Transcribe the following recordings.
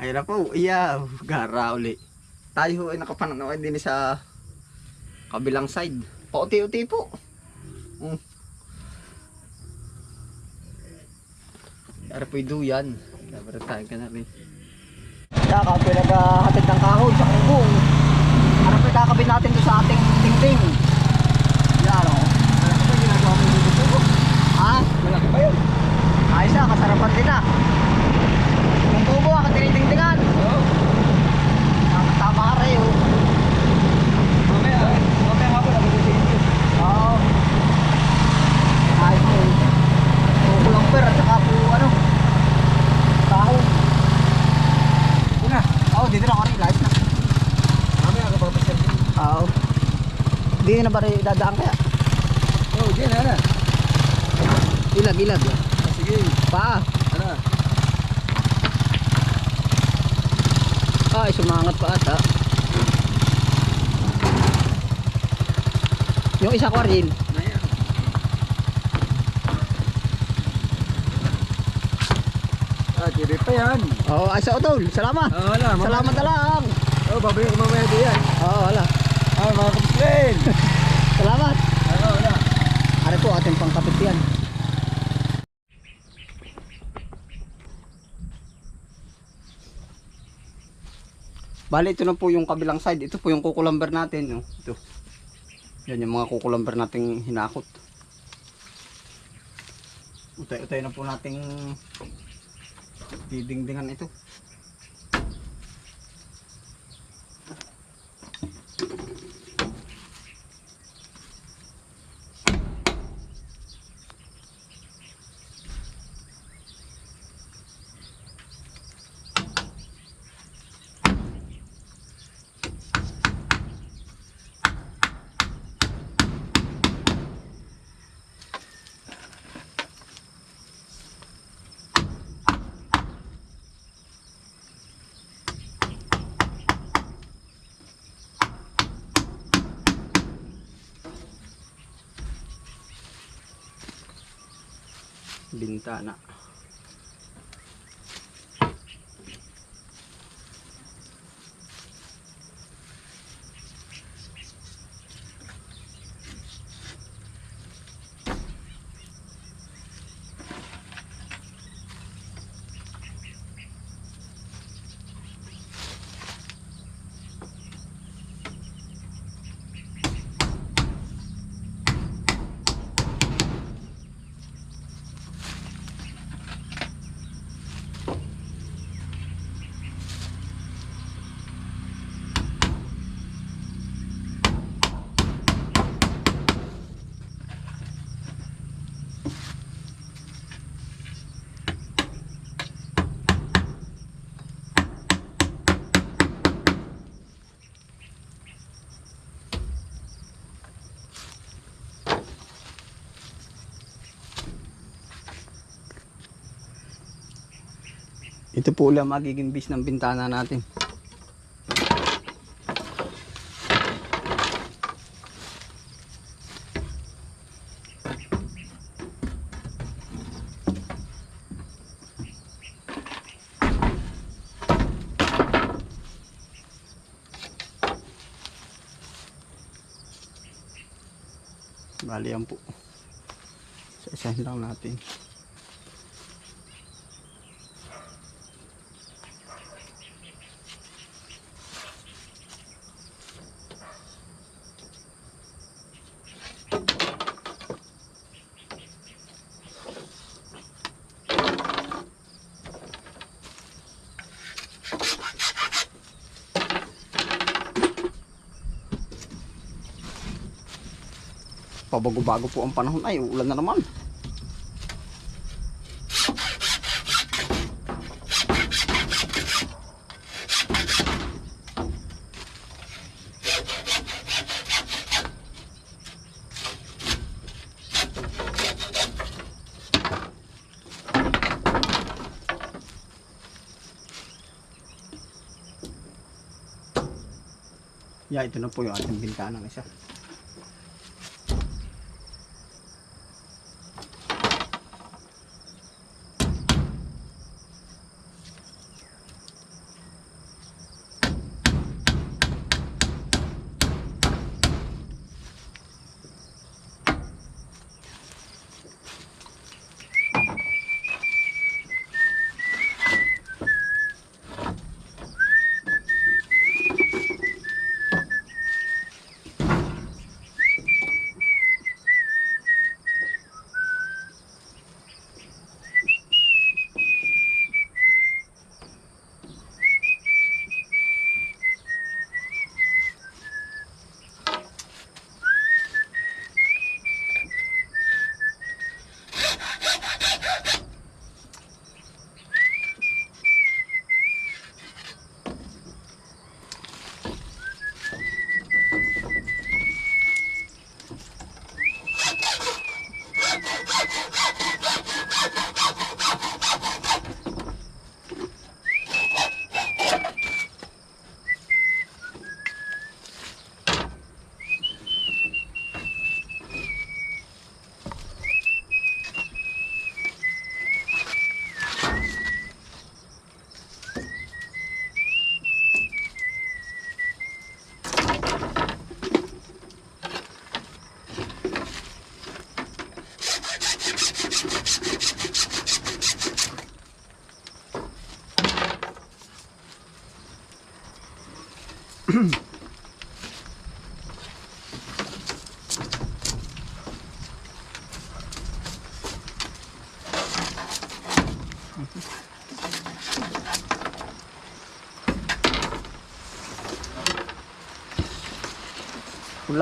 Ayun na iya, gara uli. Tayo ay nakapanood din sa kabilang side. Pauti-uti po. Mm. Dari po duyan. Dapat tayo ka na rin. Saka pinaghahatid ng kahoy sa kubong. Ano po kakabit natin doon sa ating tingting? Yan o. Malaki pa ginagawa mo dito po. Ha? Malaki pa yun. Ayos na, kasarapan din na. Yung tubo, ang tinitingtingan. Oo. Tama ka rin oh. Mamaya, mamaya nga po, nabibigyan ko. Oo. Ayos po. Kukulang per at saka po ano. Taho. Ito na. Oo, dito na ako rin. Ayos na. Mamaya ako papasyan. Oo. Hindi na ba rin dadaan kaya? Oh, diyan na na. Ilag, ilag. Ah, Sige, Pa. ano? Ay, sumangat pa ata. Yung isa ko rin. Ah, tibay pa yan. Oo, ay sa utol. Salamat. Ah, wala. Salamat na lang. Oh, babalik ko mamaya diyan. Oo, wala. Ah, mga kapislin. Salamat. Ano. Ano po ating pangkapit yan? Bali, ito na po yung kabilang side. Ito po yung kukulamber natin. No? Ito. Yan yung mga kukulamber nating hinakot. Utay-utay na po nating didingdingan ito. Bintana. Ito po ulit ang magiging base ng bintana natin. Bali yan po. Sa-isahin lang natin. Pabago-bago po ang panahon. Ay, ulan na naman. Yeah, ito na po yung ating bintana isa.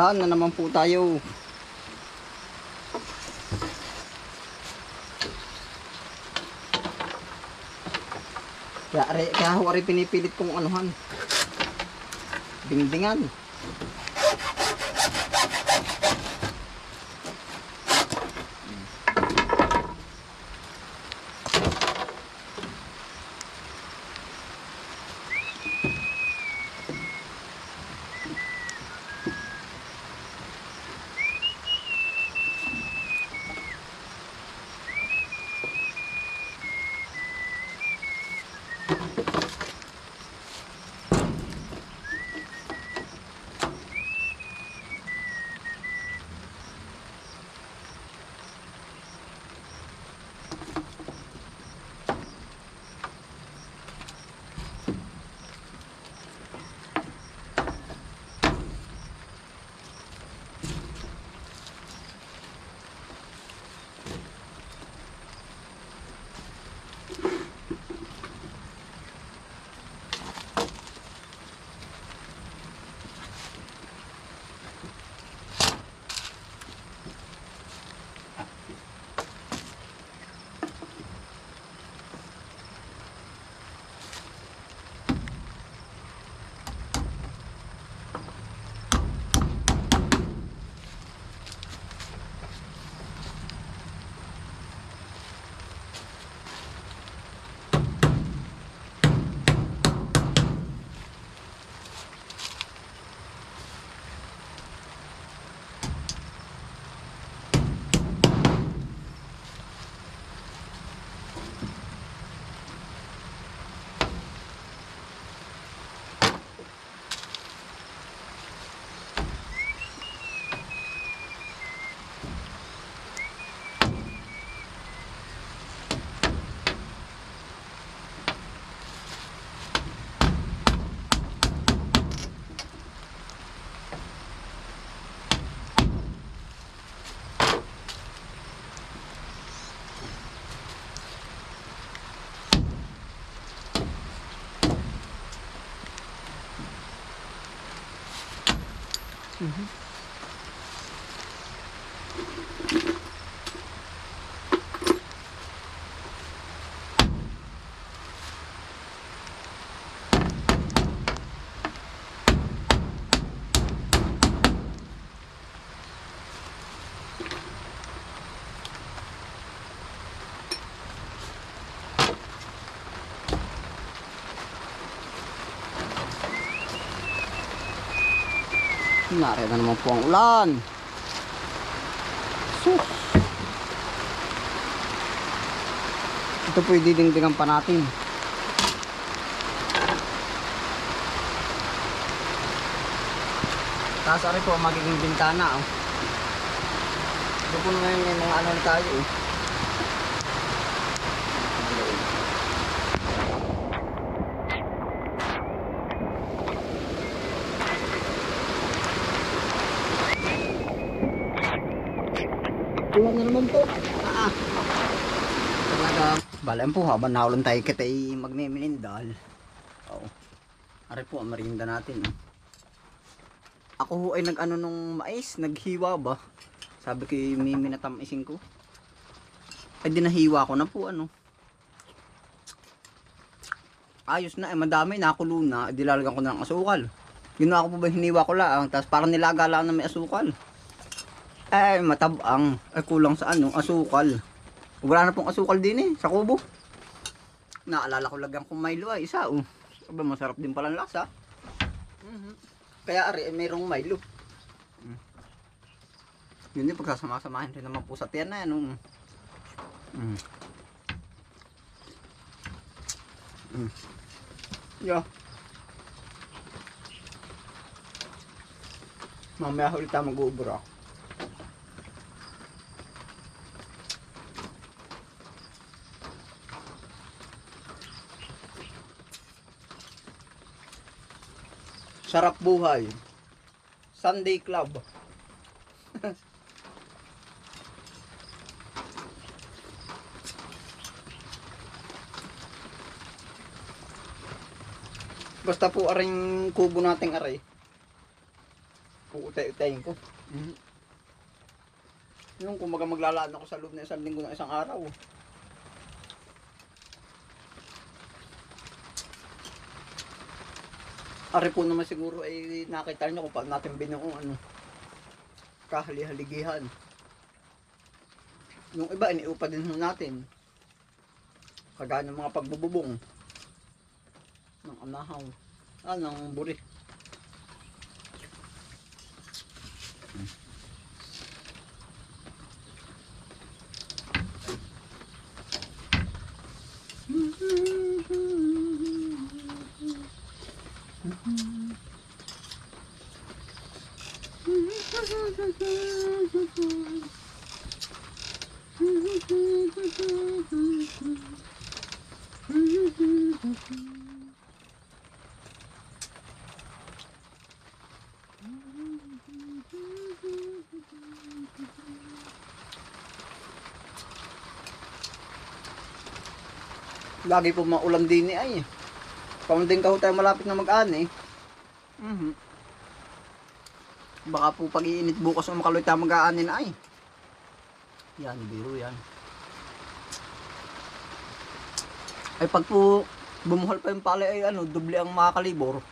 Hulaan na naman po tayo. Kaya, kaya ho ari pinipilit kong anuhan. Dingdingan. Mm-hmm. Nari na naman po ang ulan. Sus. Ito po didingdingan pa natin. Taas ari po magiging bintana. Oh. Ito po ngayon may mga ano tayo. Oh. Naman po. Ah. Talaga. Balan po habang naulon tayo kita ay magmiminindal. Oo. Ari po ang merinda natin. oh. Ako ho ay nag-ano nung mais, naghiwa ba? Sabi ko Mimi na tamisin ko. Ay dinahiwa ko na po ano. Ayos na, eh, madami, nakulo na, dilalagyan ko na ng asukal. Ginawa ko po ba hiniwa ko lang, tapos parang nilaga lang na may asukal. Ay, matabang. Ay, kulang sa ano, asukal. Wala na pong asukal din eh, sa kubo. Naalala ko lagyan kong Milo ay isa oh. Aba, masarap din pala ang lasa. Mhm. Kaya ari, eh, mayroong Milo. Mm. Yun din, pagsasama-samahin rin naman po sa tiyan na yan. oh. Mm. Mm. Yeah. Mamaya ulit tayo mag-uubra. Sarap buhay. Sunday Club. Basta po aring kubo nating aray. Puutay-utayin ko. Mm. Yung kumaga maglalaan ako sa loob ng isang linggo ng isang araw. Ari po naman siguro ay nakita niyo kung paano natin binuong ano, kahali-haligihan. Yung iba, iniupa din ho natin. Kagaya ng mga pagbububong ng anahaw. Ah, ng buri. Lagi po maulam din ni ay. Paunding ka ho tayo malapit na mag-ani. Mhm. Baka po pag iinit bukas o makaloy tayo mag-aani na ay. Yan, biro yan. Ay pag po bumuhol pa yung pala ay ano, doble ang makakalibor.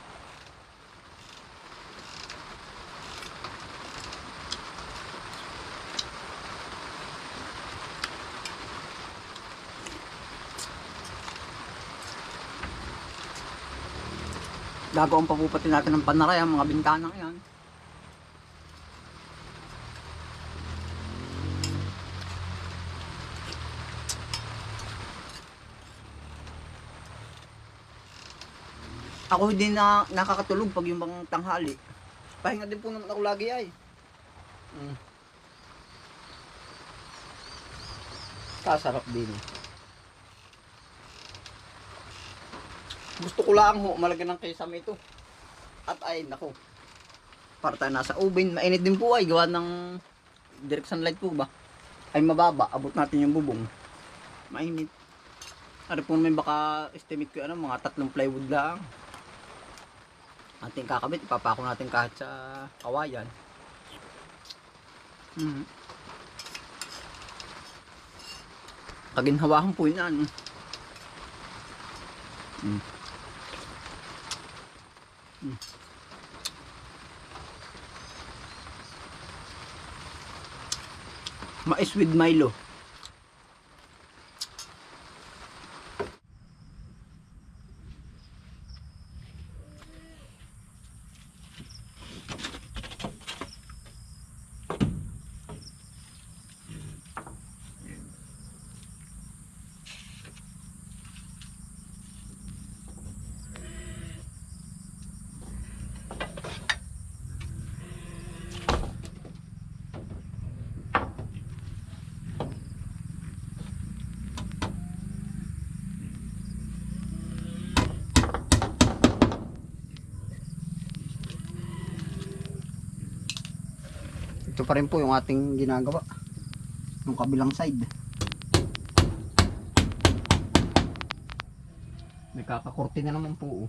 Gagawin pa po pati natin ng panaray ang mga bintana yan. Ako hindi na nakakatulog pag yung bang tanghali. Pahinga din po naman ako lagi ay. Mm. Kasarap din. Gusto ko lang ho, malagyan ng kesame ito. At ay, nako. Para tayo nasa oven, mainit din po ay, gawa ng direct sunlight po ba? Ay mababa, abot natin yung bubong. Mainit. Ano po naman baka estimate ko ano, mga tatlong plywood lang. Ating kakabit, ipapako natin kahit sa kawayan. Mhm. Kaginhawahan po yun ano. Mm. Mm. Mais with Milo. Ito pa rin po yung ating ginagawa. Yung kabilang side. May kakakurti na naman po. Oh.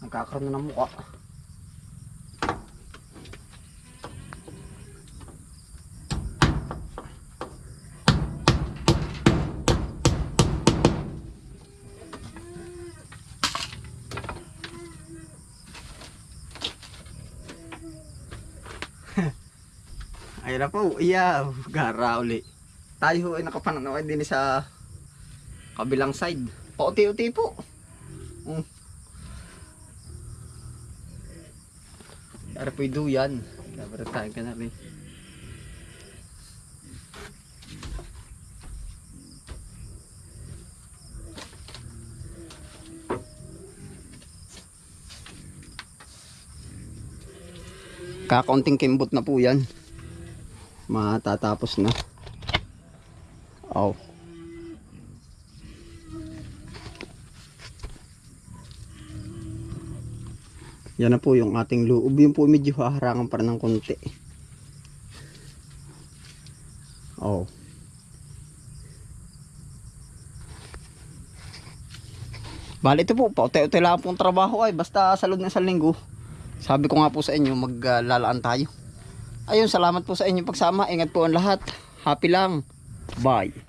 Nagkakaroon na ng mukha. Na po, iya, gara uli. Tayo ay nakapananaw din sa kabilang side. Pauti-uti po. Mm. Dari po duyan. Dapat tayo ka na. Kakaunting kimbot na po yan matatapos na. Oh. Yan na po yung ating loob. Yung po medyo haharangan pa rin ng konti. Oh. Bali ito po, paute-ute lang pong trabaho ay basta sa loob ng isang linggo. Sabi ko nga po sa inyo, maglalaan tayo. Ayun, salamat po sa inyong pagsama. Ingat po ang lahat. Happy lang. Bye.